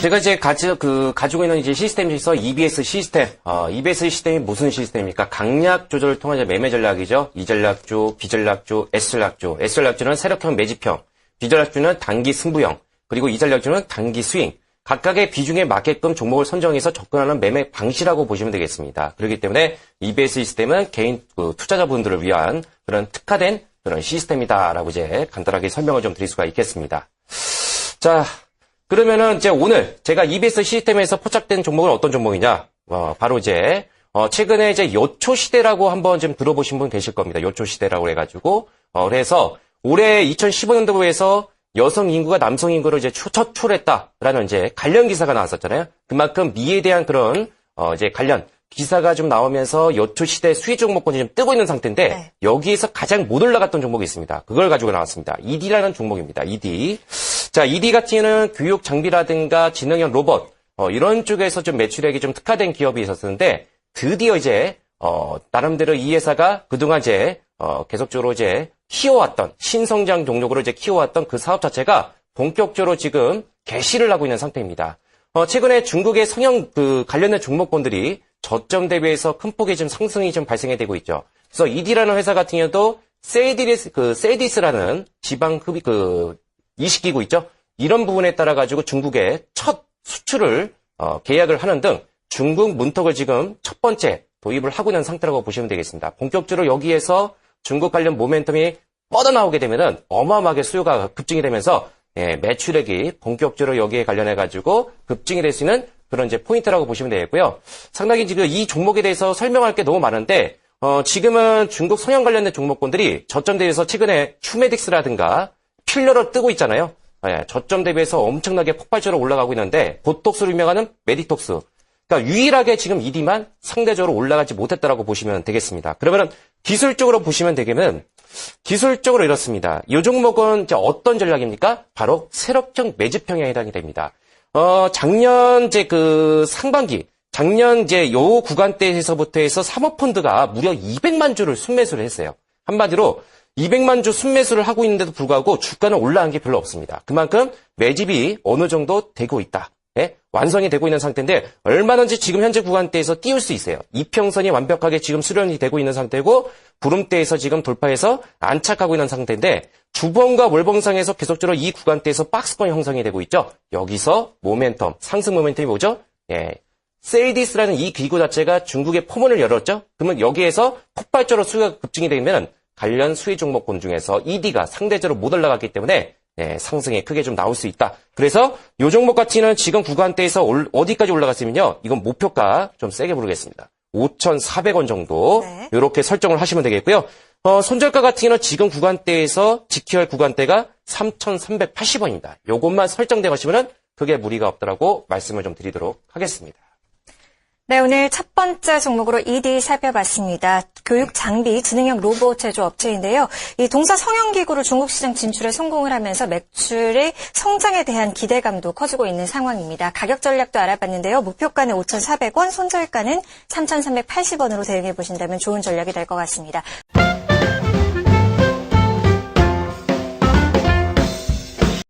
제가 이제 가지, 그, 가지고 있는 이제 시스템에서 EBS 시스템, 어, EBS 시스템이 무슨 시스템입니까? 강약 조절을 통한 매매 전략이죠. E 전략주, B 전략주, S 전략주. S 전략주는 세력형 매집형, B 전략주는 단기 승부형, 그리고 E 전략주는 단기 스윙. 각각의 비중에 맞게끔 종목을 선정해서 접근하는 매매 방식이라고 보시면 되겠습니다. 그렇기 때문에 EBS 시스템은 개인 그, 투자자분들을 위한 그런 특화된 그런 시스템이다라고 이제 간단하게 설명을 좀 드릴 수가 있겠습니다. 자, 그러면은 이제 오늘 제가 EBS 시스템에서 포착된 종목은 어떤 종목이냐? 어, 바로 이제 어, 최근에 이제 요초 시대라고 한번 좀 들어보신 분 계실 겁니다. 요초 시대라고 해가지고 어, 그래서 올해 2015년도에서 여성 인구가 남성 인구를 이제 초- 첫 초월했다라는 이제 관련 기사가 나왔었잖아요. 그만큼 미에 대한 그런 어, 이제 관련 기사가 좀 나오면서 요초 시대 수혜 종목권이 좀 뜨고 있는 상태인데 네. 여기에서 가장 못 올라갔던 종목이 있습니다. 그걸 가지고 나왔습니다. ED라는 종목입니다. ED. 자, ED 같은 경우는 교육 장비라든가 지능형 로봇 어, 이런 쪽에서 좀 매출액이 좀 특화된 기업이 있었는데 드디어 이제 어, 나름대로 이 회사가 그동안 이제 어, 계속적으로 이제 키워왔던 신성장 동력으로 이제 키워왔던 그 사업 자체가 본격적으로 지금 개시를 하고 있는 상태입니다. 어, 최근에 중국의 성형 그 관련된 종목권들이 저점 대비해서 큰 폭의 좀 상승이 좀 발생이 되고 있죠. 그래서 ED라는 회사 같은 경우도 세디스 그 세디스라는 지방 흡입 그 이식기구 있죠. 이런 부분에 따라 가지고 중국의 첫 수출을 어, 계약을 하는 등 중국 문턱을 지금 첫 번째 도입을 하고 있는 상태라고 보시면 되겠습니다. 본격적으로 여기에서 중국 관련 모멘텀이 뻗어나오게 되면은 어마어마하게 수요가 급증이 되면서 예, 매출액이 본격적으로 여기에 관련해 가지고 급증이 될 수 있는 그런 이제 포인트라고 보시면 되겠고요. 상당히 지금 이 종목에 대해서 설명할 게 너무 많은데 어, 지금은 중국 성형 관련된 종목군들이 저점 대비해서 최근에 휴메딕스라든가 필러로 뜨고 있잖아요. 예, 저점 대비해서 엄청나게 폭발적으로 올라가고 있는데 보톡스로 유명하는 메디톡스. 그러니까 유일하게 지금 ED만 상대적으로 올라가지 못했다라고 보시면 되겠습니다. 그러면 기술적으로 보시면 되겠는 기술적으로 이렇습니다. 이 종목은 어떤 전략입니까? 바로 세력형 매집형에 해당이 됩니다. 어, 작년 이제 그 상반기, 작년 이제 요 구간대에서부터 해서 사모펀드가 무려 200만 주를 순매수를 했어요. 한마디로 200만 주 순매수를 하고 있는데도 불구하고 주가는 올라간 게 별로 없습니다. 그만큼 매집이 어느 정도 되고 있다. 예? 완성이 되고 있는 상태인데 얼마든지 지금 현재 구간대에서 띄울 수 있어요. 이평선이 완벽하게 지금 수련이 되고 있는 상태고 구름대에서 지금 돌파해서 안착하고 있는 상태인데 주봉과 월봉상에서 계속적으로 이 구간대에서 박스권 형성이 되고 있죠. 여기서 모멘텀, 상승 모멘텀이 뭐죠? 예. 세이디스라는 이 기구 자체가 중국의 포문을 열었죠. 그러면 여기에서 폭발적으로 수요가 급증이 되면 관련 수혜 종목군 중에서 ED가 상대적으로 못 올라갔기 때문에 예, 상승이 크게 좀 나올 수 있다. 그래서 요 종목 같이는 지금 구간대에서 올- 어디까지 올라갔으면요. 이건 목표가 좀 세게 부르겠습니다. 5,400원 정도 네. 이렇게 설정을 하시면 되겠고요. 어, 손절가 같은 경우는 지금 구간대에서 지켜야 할 구간대가 3,380원입니다. 요것만 설정돼 가시면은 그게 무리가 없다라고 말씀을 좀 드리도록 하겠습니다. 네, 오늘 첫 번째 종목으로 ED 살펴봤습니다. 교육 장비 지능형 로봇 제조 업체인데요. 이 동사 성형 기구를 중국 시장 진출에 성공을 하면서 매출의 성장에 대한 기대감도 커지고 있는 상황입니다. 가격 전략도 알아봤는데요. 목표가는 5,400원, 손절가는 3,380원으로 대응해 보신다면 좋은 전략이 될 것 같습니다.